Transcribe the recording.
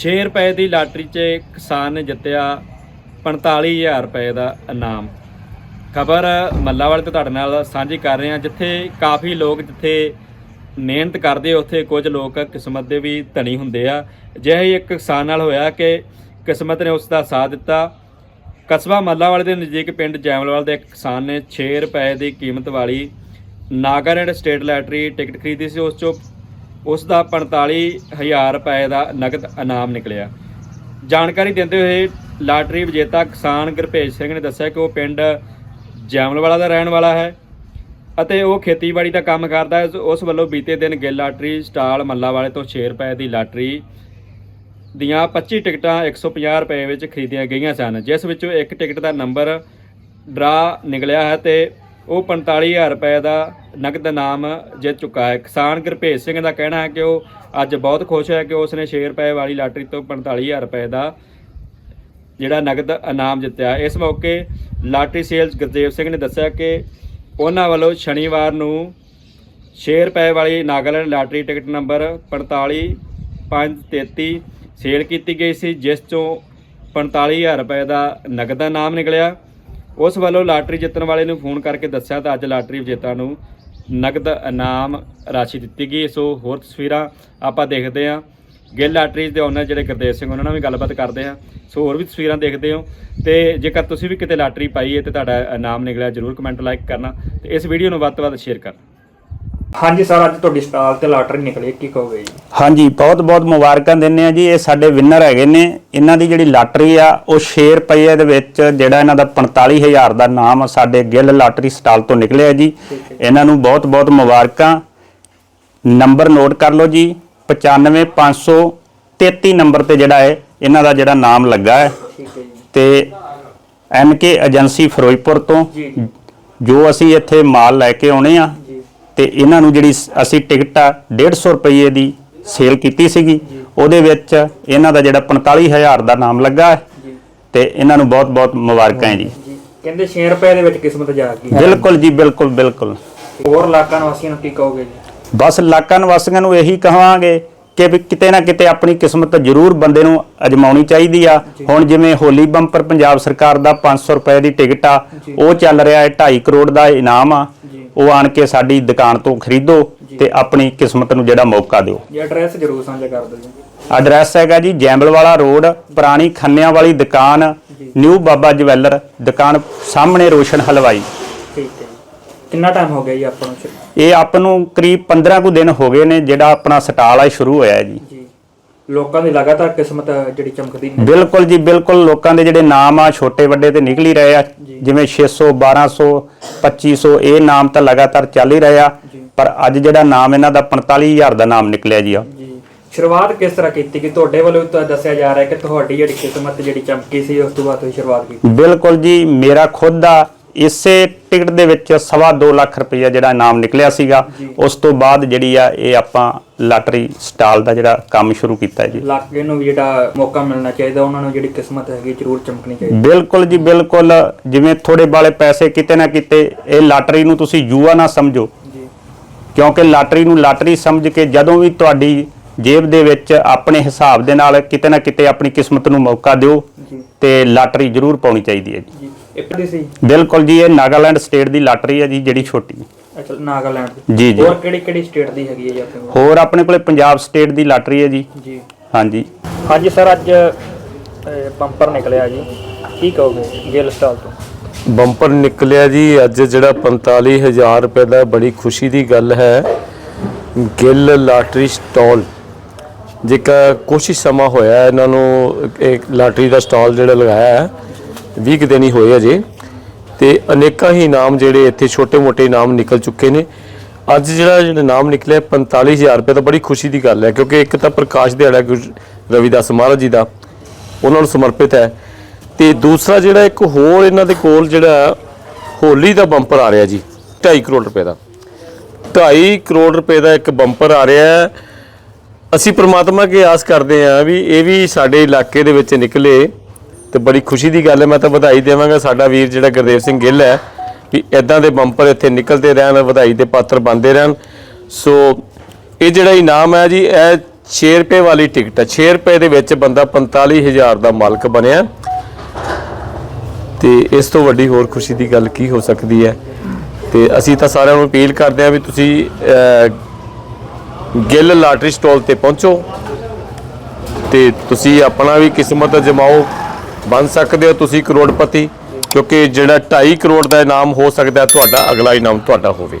6 ਰੁਪਏ ਦੀ ਲਾਟਰੀ 'ਚ ਕਿਸਾਨ ਨੇ ਜਿੱਤਿਆ 45000 ਰੁਪਏ ਦਾ ਇਨਾਮ। ਖਬਰ ਮੱਲਾਵਾਲ ਤੋਂ ਤੁਹਾਡੇ ਨਾਲ ਸਾਂਝੀ ਕਰ ਰਹੇ ਹਾਂ, ਜਿੱਥੇ ਕਾਫੀ ਲੋਕ ਜਿੱਥੇ ਮਿਹਨਤ ਕਰਦੇ, ਉੱਥੇ ਕੁਝ ਲੋਕ ਕਿਸਮਤ ਦੇ ਵੀ ਧਨੀ ਹੁੰਦੇ ਆ। ਅਜਿਹਾ ਹੀ ਇੱਕ ਕਿਸਾਨ ਨਾਲ ਹੋਇਆ ਕਿ ਕਿਸਮਤ ਨੇ ਉਸ ਦਾ ਸਾਥ ਦਿੱਤਾ। ਕਸਬਾ ਮੱਲਾਵਾਲ ਦੇ ਨਜ਼ਦੀਕ ਪਿੰਡ ਜੈਮਲਵਾਲ ਦੇ ਇੱਕ ਕਿਸਾਨ ਨੇ 6 ਰੁਪਏ ਦੀ ਕੀਮਤ ਵਾਲੀ ਨਾਗਾਲੈਂਡ ਸਟੇਟ ਲਾਟਰੀ ਟਿਕਟ ਖਰੀਦੀ ਸੀ, ਉਸ ਚੋਂ ਉਸ ਦਾ 45000 ਰੁਪਏ ਦਾ ਨਗਦ ਇਨਾਮ ਨਿਕਲਿਆ। ਜਾਣਕਾਰੀ ਦਿੰਦੇ ਹੋਏ ਲਾਟਰੀ ਵਿਜੇਤਾ ਕਿਸਾਨ ਗੁਰਭੇਜ ਸਿੰਘ ਨੇ ਦੱਸਿਆ ਕਿ ਉਹ ਪਿੰਡ ਜੈਮਲਵਾਲਾ ਦਾ ਰਹਿਣ ਵਾਲਾ ਹੈ ਅਤੇ ਉਹ ਖੇਤੀਬਾੜੀ ਦਾ ਕੰਮ ਕਰਦਾ ਹੈ। ਉਸ ਵੱਲੋਂ ਬੀਤੇ ਦਿਨ ਗਿੱਲ ਲਾਟਰੀ ਸਟਾਲ ਮੱਲਾ ਵਾਲੇ ਤੋਂ 6 ਰੁਪਏ ਦੀ ਲਾਟਰੀ ਦੀਆਂ 25 ਟਿਕਟਾਂ 150 ਰੁਪਏ ਵਿੱਚ ਖਰੀਦੀਆਂ ਗਈਆਂ ਸਨ, ਜਿਸ ਵਿੱਚੋਂ ਇੱਕ ਟਿਕਟ ਦਾ ਨੰਬਰ ਡਰਾ ਨਿਕਲਿਆ ਹੈ ਤੇ ਉਹ 45000 ਰੁਪਏ ਦਾ ਨਗਦ ਇਨਾਮ ਜਿੱਤ ਚੁੱਕਾ ਹੈ। ਕਿਸਾਨ ਗੁਰਭੇਜ ਸਿੰਘ ਦਾ ਕਹਿਣਾ ਹੈ ਕਿ ਉਹ ਅੱਜ ਬਹੁਤ ਖੁਸ਼ ਹੈ ਕਿ ਉਸਨੇ 6 ਰੁਪਏ ਵਾਲੀ ਲਾਟਰੀ ਤੋਂ 45000 ਰੁਪਏ ਦਾ ਜਿਹੜਾ ਨਗਦ ਇਨਾਮ ਜਿੱਤਿਆ। ਇਸ ਮੌਕੇ ਲਾਟਰੀ ਸੇਲਸ ਗੁਰਦੇਵ ਸਿੰਘ ਨੇ ਦੱਸਿਆ ਕਿ ਉਹਨਾਂ ਵੱਲੋਂ ਸ਼ਨੀਵਾਰ ਨੂੰ 6 ਰੁਪਏ ਵਾਲੀ Nagaland lottery ticket number 45533 sale ਕੀਤੀ ਗਈ ਸੀ, ਜਿਸ ਚੋਂ 45000 ਰੁਪਏ ਦਾ ਨਗਦ ਇਨਾਮ ਨਿਕਲਿਆ। ਉਸ ਵੱਲੋਂ ਲਾਟਰੀ ਜਿੱਤਣ ਵਾਲੇ ਨੂੰ ਫੋਨ ਕਰਕੇ ਦੱਸਿਆ ਤਾਂ ਅੱਜ ਲਾਟਰੀ ਵਿਜੇਤਾ ਨੂੰ ਨਗਦ ਇਨਾਮ ਰਾਸ਼ੀ ਦਿੱਤੀ ਗਈ। ਸੋ ਹੋਰ ਤਸਵੀਰਾਂ ਆਪਾਂ ਦੇਖਦੇ ਹਾਂ। ਗਿੱਲ ਲਾਟਰੀਜ਼ ਦੇ ਓਨਰ ਜਿਹੜੇ ਗੁਰਦੇਵ ਸਿੰਘ, ਉਹਨਾਂ ਨਾਲ ਵੀ ਗੱਲਬਾਤ ਕਰਦੇ ਹਾਂ। ਸੋ ਹੋਰ ਵੀ ਤਸਵੀਰਾਂ ਦੇਖਦੇ ਹੋ। ਤੇ ਜੇਕਰ ਤੁਸੀਂ ਵੀ ਕਿਤੇ ਲਾਟਰੀ ਪਾਈ ਹੈ ਤੇ ਤੁਹਾਡਾ ਇਨਾਮ ਨਿਕਲਿਆ, ਜਰੂਰ ਕਮੈਂਟ ਲਾਈਕ ਕਰਨਾ ਤੇ ਇਸ ਵੀਡੀਓ ਨੂੰ ਵੱਧ ਤੋਂ ਵੱਧ ਸ਼ੇਅਰ ਕਰਨਾ। ਹਾਂਜੀ ਸਰ ਅੱਜ ਤੁਹਾਡੀ ਸਟਾਲ ਤੇ ਲਾਟਰੀ ਨਿਕਲੀ ਕੀ ਕਹੋਗੇ ਜੀ? ਹਾਂਜੀ ਬਹੁਤ ਬਹੁਤ ਮੁਬਾਰਕਾਂ ਦਿੰਨੇ ਆ ਜੀ। ਇਹ ਸਾਡੇ ਵਿਨਰ ਹੈਗੇ ਨੇ। ਇਹਨਾਂ ਦੀ ਜਿਹੜੀ ਲਾਟਰੀ ਆ ਉਹ 6 ਰੁਪਏ ਦੇ ਵਿੱਚ ਜਿਹੜਾ ਇਹਨਾਂ ਦਾ 45000 ਦਾ ਨਾਮ ਸਾਡੇ ਗਿੱਲ ਲਾਟਰੀ ਸਟਾਲ ਤੋਂ ਨਿਕਲਿਆ ਜੀ। ਇਹਨਾਂ ਨੂੰ ਬਹੁਤ ਬਹੁਤ ਮੁਬਾਰਕਾਂ। ਨੰਬਰ ਨੋਟ ਕਰ ਲਓ ਜੀ। 95533 ਨੰਬਰ ਤੇ ਜਿਹੜਾ ਹੈ ਇਹਨਾਂ ਦਾ ਜਿਹੜਾ ਨਾਮ ਲੱਗਾ ਹੈ। ਤੇ ਐਨਕੇ ਏਜੰਸੀ ਫਿਰੋਜ਼ਪੁਰ ਤੋਂ ਜੀ ਅਸੀਂ ਇੱਥੇ ਮਾਲ ਲੈ ਕੇ ਆਉਣੇ ਆ ਤੇ ਇਹਨਾਂ ਨੂੰ ਜਿਹੜੀ ਅਸੀਂ ਟਿਕਟ ਆ 150 ਰੁਪਏ ਦੀ ਸੇਲ ਕੀਤੀ ਸੀਗੀ। ਉਹਦੇ ਵਿੱਚ ਇਹਨਾਂ ਦਾ ਜਿਹੜਾ 45000 ਦਾ ਨਾਮ ਲੱਗਾ ਜੀ। ਤੇ ਇਹਨਾਂ ਨੂੰ ਬਹੁਤ-ਬਹੁਤ ਮੁਬਾਰਕਾਂ ਹੈ ਜੀ। ਜੀ। ਕਹਿੰਦੇ 6 ਰੁਪਏ ਦੇ ਵਿੱਚ ਕਿਸਮਤ ਜਾਗ ਗਈ। ਬਿਲਕੁਲ ਜੀ ਬਿਲਕੁਲ ਬਿਲਕੁਲ। ਹੋਰ ਇਲਾਕਾ ਨਿਵਾਸੀਆਂ ਨੂੰ ਕੀ ਕਹੋਗੇ ਜੀ? ਬਸ ਇਲਾਕਾ ਨਿਵਾਸੀਆਂ ਨੂੰ ਇਹੀ ਕਹਾਂਗੇ ਕਿ ਵੀ ਕਿਤੇ ਨਾ ਕਿਤੇ ਆਪਣੀ ਕਿਸਮਤ ਜ਼ਰੂਰ ਬੰਦੇ ਨੂੰ ਅਜਮਾਉਣੀ ਚਾਹੀਦੀ ਆ। ਹੁਣ ਜਿਵੇਂ ਹੋਲੀ ਬੰਪਰ ਪੰਜਾਬ ਸਰਕਾਰ ਦਾ 500 ਰੁਪਏ ਦੀ ਟਿਕਟ ਆ ਉਹ ਚੱਲ ਰਿਹਾ ਹੈ 2.5 ਕਰੋੜ ਦਾ ਇਨਾਮ ਆ। ਜੀ ਉਹ ਆਣ ਕੇ ਸਾਡੀ ਦੁਕਾਨ ਤੋਂ ਖਰੀਦੋ ਤੇ ਆਪਣੀ ਕਿਸਮਤ ਨੂੰ ਜਿਹੜਾ ਮੌਕਾ ਦਿਓ। ਜੀ ਐਡਰੈਸ ਜ਼ਰੂਰ ਸਾਂਝਾ ਕਰ ਦਿਓ ਜੀ। ਐਡਰੈਸ ਹੈਗਾ ਜੀ ਜੈਂਬਲਵਾਲਾ ਰੋਡ ਪੁਰਾਣੀ ਖੰਨਿਆਂ ਵਾਲੀ ਦੁਕਾਨ ਨਿਊ ਬਾਬਾ ਜਵੈਲਰ ਦੁਕਾਨ ਸਾਹਮਣੇ ਰੋਸ਼ਨ ਹਲਵਾਈ। ਠੀਕ ਹੈ ਜੀ। ਕਿੰਨਾ ਟਾਈਮ ਹੋ ਗਿਆ ਜੀ ਆਪਾਂ ਨੂੰ? ਇਹ ਆਪ ਨੂੰ ਕਰੀਬ 15 ਕੁ ਦਿਨ ਹੋ ਗਏ ਨੇ ਜਿਹੜਾ ਆਪਣਾ ਸਟਾਲ ਆ ਇਹ ਸ਼ੁਰੂ ਹੋਇਆ ਹੈ ਜੀ। ਲੋਕਾਂ ਦੀ ਲਗਾਤਾਰ ਕਿਸਮਤ ਜਿਹੜੀ ਚਮਕਦੀ ਨੇ ਬਿਲਕੁਲ ਜੀ ਬਿਲਕੁਲ। ਲੋਕਾਂ ਦੇ ਜਿਹੜੇ ਨਾਮ ਆ ਛੋਟੇ ਵੱਡੇ ਤੇ ਨਿਕਲ ਹੀ ਰਹੇ ਆ। ਜਿਵੇਂ 600 1200 2500 ਇਹ ਨਾਮ ਤਾਂ ਲਗਾਤਾਰ ਚੱਲ ਹੀ ਰਹੇ ਆ। ਪਰ ਅੱਜ ਜਿਹੜਾ ਨਾਮ ਇਹਨਾਂ ਦਾ 45000 ਦਾ ਨਾਮ ਨਿਕਲਿਆ ਜੀ ਆ। ਸ਼ੁਰੂਆਤ ਕਿਸ ਤਰ੍ਹਾਂ ਕੀਤੀ ਕਿ ਤੁਹਾਡੇ ਵੱਲੋਂ ਤਾਂ ਦੱਸਿਆ ਜਾ ਰਿਹਾ ਕਿ ਤੁਹਾਡੀ ਜਿਹੜੀ ਕਿਸਮਤ ਜਿਹੜੀ ਚਮਕੀ ਸੀ ਉਸ ਤੋਂ ਬਾਅਦ ਤੁਸੀਂ ਸ਼ੁਰੂਆਤ ਕੀਤੀ? ਬਿਲਕੁਲ ਜੀ ਮੇਰਾ ਖੁਦ ਦਾ ਇਸੇ ਟਿਕਟ ਦੇ ਵਿੱਚ ਸਵਾ ਦੋ ਲੱਖ ਰੁਪਈਆ ਜਿਹੜਾ ਇਨਾਮ ਨਿਕਲਿਆ ਸੀਗਾ ਉਸ ਤੋਂ ਬਾਅਦ ਜਿਹੜੀ ਆ ਇਹ ਆਪਾਂ ਲਾਟਰੀ ਸਟਾਲ ਦਾ ਜਿਹੜਾ ਕੰਮ ਸ਼ੁਰੂ ਕੀਤਾ ਜੀ। ਇਲਾਕੇ ਨੂੰ ਵੀ ਜਿਹੜਾ ਮੌਕਾ ਮਿਲਣਾ ਚਾਹੀਦਾ ਉਹਨਾਂ ਨੂੰ ਜਿਹੜੀ ਕਿਸਮਤ ਹੈਗੀ ਜ਼ਰੂਰ ਚਮਕਣੀ ਚਾਹੀਦੀ। ਬਿਲਕੁਲ ਜੀ ਬਿਲਕੁਲ। ਜਿਵੇਂ ਥੋੜੇ ਵਾਲੇ ਪੈਸੇ ਕਿਤੇ ਨਾ ਕਿਤੇ ਇਹ ਲਾਟਰੀ ਨੂੰ ਤੁਸੀਂ ਜੂਆ ਨਾ ਸਮਝੋ। ਜੀ। ਕਿਉਂਕਿ ਲਾਟਰੀ ਨੂੰ ਲਾਟਰੀ ਸਮਝ ਕੇ ਜਦੋਂ ਵੀ ਤੁਹਾਡੀ ਜੇਬ ਦੇ ਵਿੱਚ ਆਪਣੇ ਹਿਸਾਬ ਦੇ ਨਾਲ ਕਿਤੇ ਨਾ ਕਿਤੇ ਆਪਣੀ ਕਿਸਮਤ ਨੂੰ ਮੌਕਾ ਦਿਓ ਤੇ ਲਾਟਰੀ ਜ਼ਰੂਰ ਪਾਉਣੀ ਚਾਹੀਦੀ ਹੈ ਜੀ। ਇੱਕ ਦੀ ਸੀ? ਬਿਲਕੁਲ ਜੀ ਇਹ ਨਾਗਾਲੈਂਡ ਸਟੇਟ ਦੀ ਲਾਟਰੀ ਹੈ ਜੀ ਜਿਹੜੀ ਛੋਟੀ। ਅੱਛਾ ਨਾਗਾਲੈਂਡ। ਦੀ ਜੀ ਜੀ। ਹੋਰ ਕਿਹੜੀ ਕਿਹੜੀ ਸਟੇਟ ਦੀ ਹੈਗੀ ਹੈ ਜੀ ਆਪਣੇ ਕੋਲ? ਹੋਰ ਆਪਣੇ ਕੋਲੇ ਪੰਜਾਬ ਸਟੇਟ ਦੀ ਲਾਟਰੀ ਹੈ ਜੀ। ਜੀ। ਹਾਂਜੀ। ਹਾਂਜੀ ਸਰ ਅੱਜ ਪੰਪਰ ਨਿਕਲਿਆ ਜੀ। ਕੀ ਕਹੋਗੇ ਗਿੱਲ ਸਟਾਲ ਤੋਂ? ਬੰਪਰ ਨਿਕਲਿਆ ਜੀ ਅੱਜ ਜਿਹੜਾ 45000 ਰੁਪਏ ਦਾ ਬੜੀ ਖੁਸ਼ੀ ਦੀ ਗੱਲ ਹੈ। Gill lottery stall. ਜੇਕਰ ਕੁਛ ਹੀ ਸਮਾਂ ਹੋਇਆ ਇਹਨਾਂ ਨੂੰ ਇੱਕ ਲਾਟਰੀ ਦਾ ਸਟਾਲ ਜਿਹੜਾ ਲਗਾਇਆ ਹੈ 20 ਕੁ ਦਿਨ ਹੀ ਹੋਏ ਅਜੇ ਤੇ ਅਨੇਕਾਂ ਹੀ ਇਨਾਮ ਜਿਹੜੇ ਇੱਥੇ ਛੋਟੇ-ਮੋਟੇ ਇਨਾਮ ਨਿਕਲ ਚੁੱਕੇ ਨੇ। ਅੱਜ ਜਿਹੜਾ ਜਿਹੜਾ ਨਾਮ ਨਿਕਲਿਆ 45000 ਰੁਪਏ ਤਾਂ ਬੜੀ ਖੁਸ਼ੀ ਦੀ ਗੱਲ ਹੈ, ਕਿਉਂਕਿ ਇੱਕ ਤਾਂ ਪ੍ਰਕਾਸ਼ ਦਿਹਾੜਾ ਗੁਰੂ ਰਵਿਦਾਸ ਮਹਾਰਾਜ ਜੀ ਦਾ, ਉਹਨਾਂ ਨੂੰ ਸਮਰਪਿਤ ਹੈ। ਤੇ ਦੂਸਰਾ ਜਿਹੜਾ ਇੱਕ ਹੋਰ ਇਹਨਾਂ ਦੇ ਕੋਲ ਜਿਹੜਾ ਹੋਲੀ ਦਾ ਬੰਪਰ ਆ ਰਿਹਾ ਜੀ 2.5 ਕਰੋੜ ਰੁਪਏ ਦਾ। 2.5 ਕਰੋੜ ਰੁਪਏ ਦਾ ਇੱਕ ਬੰਪਰ ਆ ਰਿਹਾ ਹੈ। ਅਸੀਂ ਪ੍ਰਮਾਤਮਾ ਕੀ ਆਸ ਕਰਦੇ ਹਾਂ ਵੀ ਇਹ ਵੀ ਸਾਡੇ ਇਲਾਕੇ ਦੇ ਵਿੱਚ ਨਿਕਲੇ। ਤੇ ਬੜੀ ਖੁਸ਼ੀ ਦੀ ਗੱਲ ਹੈ, ਮੈਂ ਤਾਂ ਵਧਾਈ ਦੇਵਾਂਗਾ ਸਾਡਾ ਵੀਰ ਜਿਹੜਾ ਗੁਰਦੇਵ ਸਿੰਘ ਗਿੱਲ ਹੈ, ਵੀ ਇਦਾਂ ਦੇ ਬੰਪਰ ਇੱਥੇ ਨਿਕਲਦੇ ਰਹਿਣ, ਵਧਾਈ ਦੇ ਪਾਤਰ ਬਣਦੇ ਰਹਿਣ। ਸੋ ਇਹ ਜਿਹੜਾ ਇਨਾਮ ਹੈ ਜੀ, ਇਹ 6 ਰੁਪਏ ਵਾਲੀ ਟਿਕਟ ਹੈ। 6 ਰੁਪਏ ਦੇ ਵਿੱਚ ਬੰਦਾ 45000 ਦਾ ਮਾਲਕ ਬਣਿਆ। ਤੇ ਇਸ ਤੋਂ ਵੱਡੀ ਹੋਰ ਖੁਸ਼ੀ ਦੀ ਗੱਲ ਕੀ ਹੋ ਸਕਦੀ ਹੈ? ਤੇ ਅਸੀਂ ਤਾਂ ਸਾਰਿਆਂ ਨੂੰ ਅਪੀਲ ਕਰਦੇ ਹਾਂ ਵੀ ਤੁਸੀਂ ਗਿੱਲ ਲਾਟਰੀ ਸਟਾਲ ਤੇ ਪਹੁੰਚੋ। ਤੇ ਤੁਸੀਂ ਆਪਣਾ ਵੀ ਕਿਸਮਤ ਜਮਾਓ ਬਣ ਸਕਦੇ ਹੋ ਤੁਸੀਂ ਕਰੋੜਪਤੀ, ਕਿਉਂਕਿ ਜਿਹੜਾ 2.5 ਕਰੋੜ ਦਾ ਇਨਾਮ ਹੋ ਸਕਦਾ ਤੁਹਾਡਾ ਅਗਲਾ ਇਨਾਮ ਤੁਹਾਡਾ ਹੋਵੇ।